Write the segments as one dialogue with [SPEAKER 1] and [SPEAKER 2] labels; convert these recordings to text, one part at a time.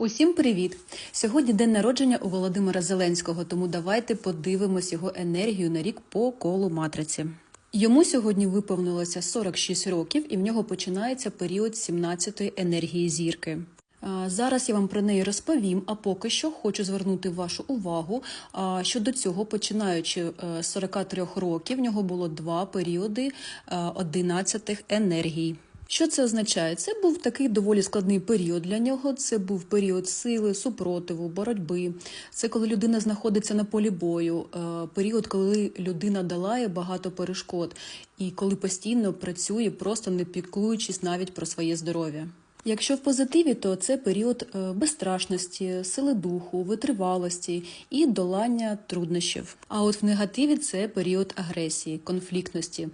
[SPEAKER 1] Усім привіт! Сьогодні день народження у Володимира Зеленського, тому давайте подивимось його енергію на рік по колу матриці. Йому сьогодні виповнилося 46 років, і в нього починається період 17-ї енергії зірки. Зараз я вам про неї розповім, а поки що хочу звернути вашу увагу, а, що до цього, починаючи е, з 43 років, в нього було два періоди 11 енергій. Що це означає? Це був такий доволі складний період для нього. Це був період сили, супротиву, боротьби. Це коли людина знаходиться на полі бою, е, період, коли людина долає багато перешкод, і коли постійно працює, просто не піклуючись навіть про своє здоров'я. Якщо в позитиві, то це період е, безстрашності, сили духу, витривалості і долання труднощів. А от в негативі це період агресії, конфліктності,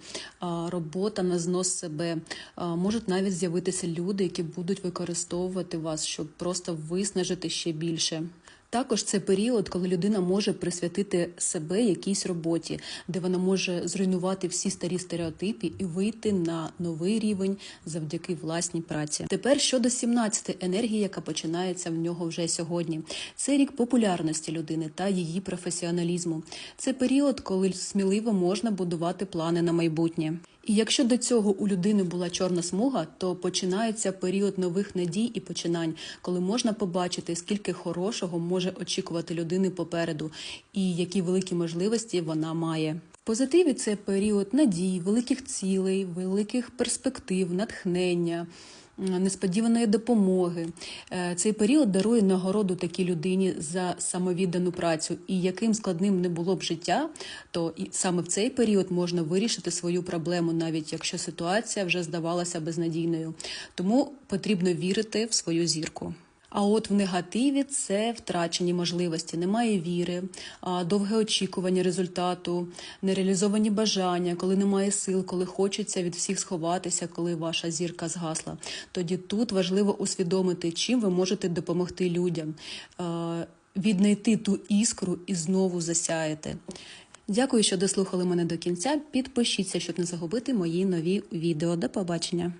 [SPEAKER 1] робота на знос себе. Можуть навіть з'явитися люди, які будуть використовувати вас, щоб просто виснажити ще більше. Також це період, коли людина може присвятити себе якійсь роботі, де вона може зруйнувати всі старі стереотипи і вийти на новий рівень завдяки власній праці. Тепер щодо 17 енергії, яка починається в нього вже сьогодні. Це рік популярності людини та її професіоналізму. Це період, коли сміливо можна будувати плани на майбутнє. І якщо до цього у людини була чорна смуга, то починається період нових надій і починань, коли можна побачити, скільки хорошого може очікувати людини попереду, і які великі можливості вона має. Позитиві це період надій, великих цілей, великих перспектив, натхнення. Несподіваної допомоги Е, цей період дарує нагороду такій людині за самовіддану працю. І яким складним не було б життя, то саме в цей період можна вирішити свою проблему, навіть якщо ситуація вже здавалася безнадійною. Тому потрібно вірити в свою зірку. А от в негативі це втрачені можливості, немає віри, довге очікування результату, нереалізовані бажання, коли немає сил, коли хочеться від всіх сховатися, коли ваша зірка згасла. Тоді тут важливо усвідомити, чим ви можете допомогти людям, віднайти ту іскру і знову засяяти. Дякую, що дослухали мене до кінця. Підпишіться, щоб не загубити мої нові відео. До побачення.